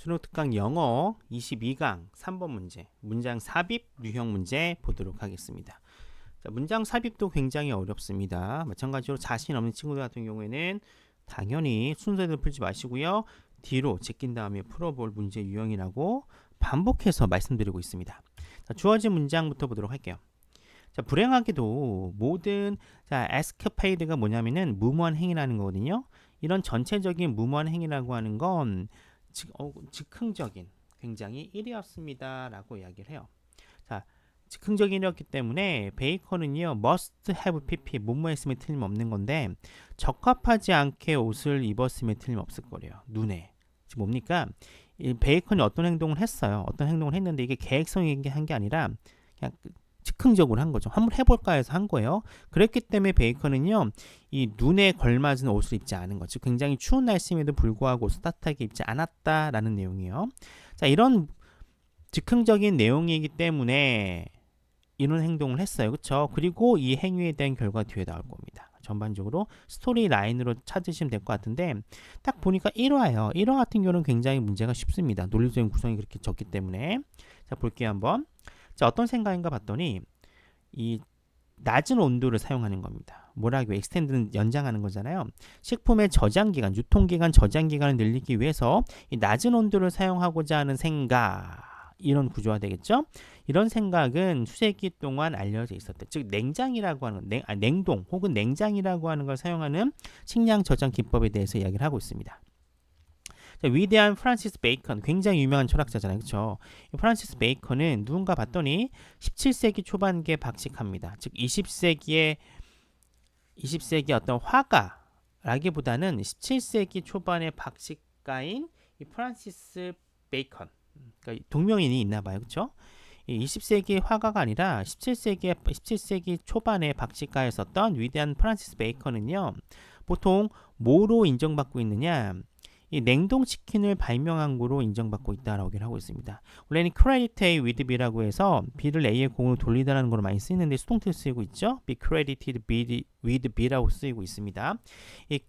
수능특강 영어 22강 3번 문제 문장 삽입 유형 문제 보도록 하겠습니다. 자, 문장 삽입도 굉장히 어렵습니다. 마찬가지로 자신 없는 친구들 같은 경우에는 당연히 순서대로 풀지 마시고요. 뒤로 제낀 다음에 풀어볼 문제 유형이라고 반복해서 말씀드리고 있습니다. 자, 주어진 문장부터 보도록 할게요. 자, 불행하게도 모든 자, 에스케페이드가 뭐냐면은 무모한 행위라는 거거든요. 이런 전체적인 무모한 행위라고 하는 건 즉, 어, 즉흥적인 굉장히 일이었습니다라고 이야기를 해요. 자, 즉흥적인 일이었기 때문에 베이컨은요 must have pp 뭐뭐했으면 틀림없는 건데 적합하지 않게 옷을 입었으면 틀림없을 거래요. 눈에 지금 뭡니까? 이 베이컨이 어떤 행동을 했어요. 어떤 행동을 했는데 이게 계획성이 한게 아니라 그냥 즉흥적으로 한 거죠. 한번 해볼까 해서 한 거예요. 그랬기 때문에 베이컨은요, 이 눈에 걸맞은 옷을 입지 않은 거죠. 굉장히 추운 날씨임에도 불구하고 따뜻하게 입지 않았다라는 내용이에요. 자, 이런 즉흥적인 내용이기 때문에 이런 행동을 했어요. 그렇죠? 그리고 이 행위에 대한 결과 뒤에 나올 겁니다. 전반적으로 스토리 라인으로 찾으시면 될 것 같은데 딱 보니까 1화예요. 1화 같은 경우는 굉장히 문제가 쉽습니다. 논리적인 구성이 그렇게 적기 때문에 자 볼게요 한번. 자, 어떤 생각인가 봤더니 이 낮은 온도를 사용하는 겁니다. 뭐라고 엑스텐드는 연장하는 거잖아요. 식품의 저장 기간, 유통 기간, 저장 기간을 늘리기 위해서 이 낮은 온도를 사용하고자 하는 생각 이런 구조가 되겠죠. 이런 생각은 수세기 동안 알려져 있었대. 즉 냉장이라고 하는 냉, 아, 냉동 혹은 냉장이라고 하는 걸 사용하는 식량 저장 기법에 대해서 이야기를 하고 있습니다. 자, 위대한 프란시스 베이컨 굉장히 유명한 철학자잖아요. 그렇죠? 프란시스 베이컨은 누군가 봤더니 17세기 초반기에 박식합니다. 즉 20세기에 20세기 어떤 화가라기보다는 17세기 초반의 박식가인 이 프란시스 베이컨 그러니까 동명인이 있나 봐요. 그렇죠? 20세기 화가가 아니라 17세기 17세기 초반에 박식가였었던 위대한 프란시스 베이컨은요. 보통 뭐로 인정받고 있느냐? 이 냉동 치킨을 발명한 거로 인정받고 있다라고 하고 있습니다. 원래는 credited with B라고 해서 B를 A의 공으로 돌리다라는 걸로 많이 쓰이는데 수동태로 쓰이고 있죠. be credited with B라고 쓰이고 있습니다. 이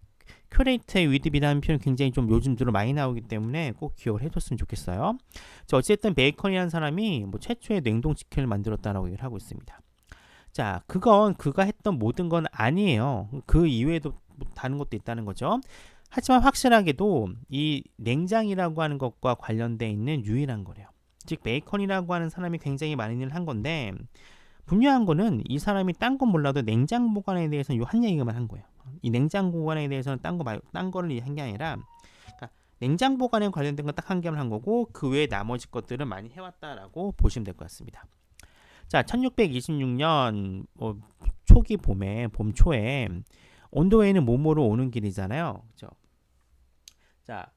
with B라는 표현 굉장히 좀 요즘 들어 많이 나오기 때문에 꼭 기억을 해뒀으면 좋겠어요. 자, 어쨌든 베이컨이라는 사람이 뭐 최초의 냉동 치킨을 만들었다라고 얘기를 하고 있습니다. 자, 그건 그가 했던 모든 건 아니에요. 그 이외에도 다른 것도 있다는 거죠. 하지만 확실하게도 이 냉장이라고 하는 것과 관련돼 있는 유일한 거래요. 즉 베이컨이라고 하는 사람이 굉장히 많은 일을 한 건데 분명한 거는 이 사람이 딴 건 몰라도 냉장 보관에 대해서는 요 한 얘기만 한 거예요. 이 냉장 보관에 대해서는 딴거 말고 딴 거를 한 게 아니라 그러니까 냉장 보관에 관련된 건 딱 한 개만 한 거고 그 외에 나머지 것들은 많이 해왔다라고 보시면 될 것 같습니다. 자, 1626년 뭐 초기 봄에 봄 초에 온도에는 모모로 오는 길이잖아요. 그죠? 자,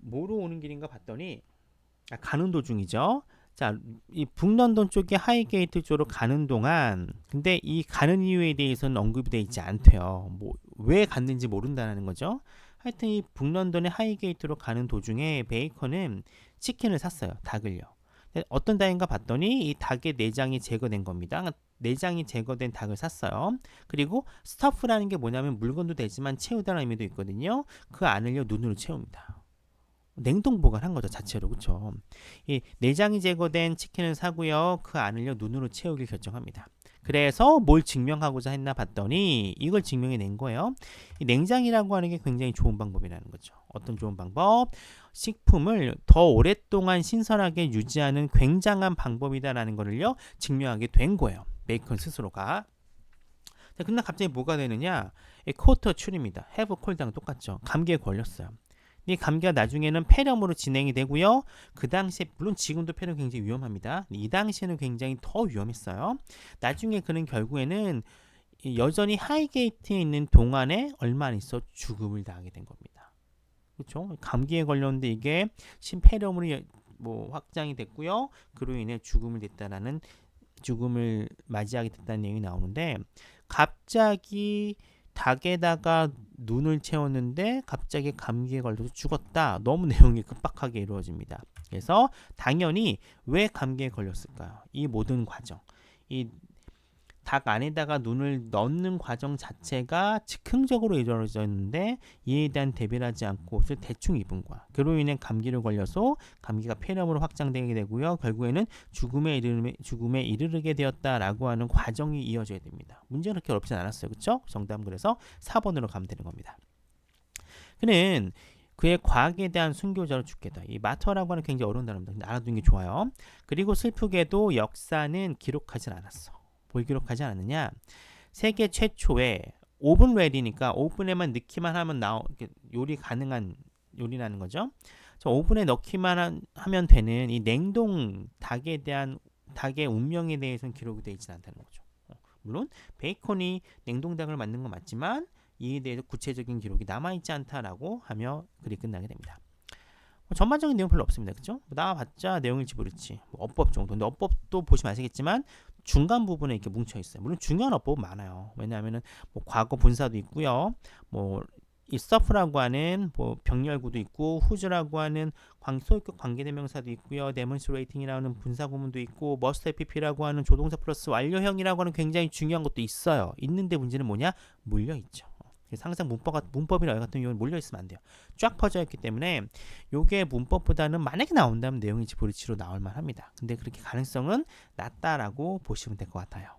뭐로 오는 길인가 봤더니 아, 가는 도중이죠. 자, 이 북런던 쪽에 하이게이트 쪽으로 가는 동안 근데 이 가는 이유에 대해서는 언급이 되어 있지 않대요. 뭐 왜 갔는지 모른다는 거죠. 하여튼 이 북런던의 하이게이트로 가는 도중에 베이컨은 치킨을 샀어요. 닭을요. 어떤 닭인가 봤더니 이 닭의 내장이 제거된 겁니다. 내장이 제거된 닭을 샀어요. 그리고 스타프라는 게 뭐냐면 물건도 되지만 채우다라는 의미도 있거든요. 그 안을요 눈으로 채웁니다. 냉동 보관한 거죠 자체로 그렇죠. 이 내장이 제거된 치킨을 사고요. 그 안을요 눈으로 채우길 결정합니다. 그래서 뭘 증명하고자 했나 봤더니 이걸 증명해 낸 거예요. 이 냉장이라고 하는 게 굉장히 좋은 방법이라는 거죠. 어떤 좋은 방법? 식품을 더 오랫동안 신선하게 유지하는 굉장한 방법이다라는 것을요 증명하게 된 거예요. 베이컨 스스로가. 자, 근데 갑자기 뭐가 되느냐? 쿼터 출입니다. have cold랑 똑같죠. 감기에 걸렸어요. 이 감기가 나중에는 폐렴으로 진행이 되고요. 그 당시에 물론 지금도 폐렴 굉장히 위험합니다. 이 당시에는 굉장히 더 위험했어요. 나중에 그는 결국에는 여전히 하이게이트에 있는 동안에 얼마 안 있어 죽음을 당하게 된 겁니다. 그렇죠? 감기에 걸렸는데 이게 심폐렴으로 뭐 확장이 됐고요. 그로 인해 죽음을 됐다라는 죽음을 맞이하게 됐다는 내용이 나오는데 갑자기 닭에다가 눈을 채웠는데 갑자기 감기에 걸려서 죽었다. 너무 내용이 급박하게 이루어집니다. 그래서 당연히 왜 감기에 걸렸을까요? 이 모든 과정. 이 닭 안에다가 눈을 넣는 과정 자체가 즉흥적으로 이루어져 있는데 이에 대한 대비를 하지 않고 옷을 대충 입은 거야. 그로 인해 감기를 걸려서 감기가 폐렴으로 확장되게 되고요. 결국에는 죽음에 이르 죽음에 이르게 되었다라고 하는 과정이 이어져야 됩니다. 문제는 그렇게 어렵진 않았어요. 그렇죠? 정답은 그래서 4번으로 가면 되는 겁니다. 그는 그의 과학에 대한 순교자로 죽겠다. 이 마터라고 하는 굉장히 어려운 단어입니다. 알아두는 게 좋아요. 그리고 슬프게도 역사는 기록하진 않았어. 뭘 기록하지 않았느냐? 세계 최초의 오븐 웰이니까 오븐에만 넣기만 하면 나오 요리 가능한 요리라는 거죠. 저 오븐에 넣기만 한- 하면 되는 이 냉동 닭에 대한 닭의 운명에 대해서는 기록이 되어 있지 않다는 거죠. 어, 물론 베이컨이 냉동 닭을 만든 건 맞지만 이에 대해서 구체적인 기록이 남아 있지 않다라고 하며 글이 끝나게 됩니다. 뭐 전반적인 내용 별로 없습니다. 그죠? 뭐 나와봤자 내용일지 모르지. 뭐 어법 정도. 근데 어법도 보시면 아시겠지만 중간 부분에 이렇게 뭉쳐 있어요. 물론 중요한 어법 많아요. 왜냐하면은 뭐 과거 분사도 있고요. 뭐이 서프라고 하는 뭐 병렬구도 있고 후즈라고 하는 광 소유격 관계대명사도 있고요. 데몬스트레이팅이라는 분사 구문도 있고 머스트 FPP라고 하는 조동사 플러스 완료형이라고 하는 굉장히 중요한 것도 있어요. 있는데 문제는 뭐냐? 몰려 있죠. 그래서 항상 문법 문법이나 여 같은 경우는 몰려 있으면 안 돼요. 쫙 퍼져 있기 때문에 요게 문법보다는 만약에 나온다면 내용이 지브리치로 나올 만합니다. 근데 그렇게 가능성은 낮다라고 보시면 될 것 같아요.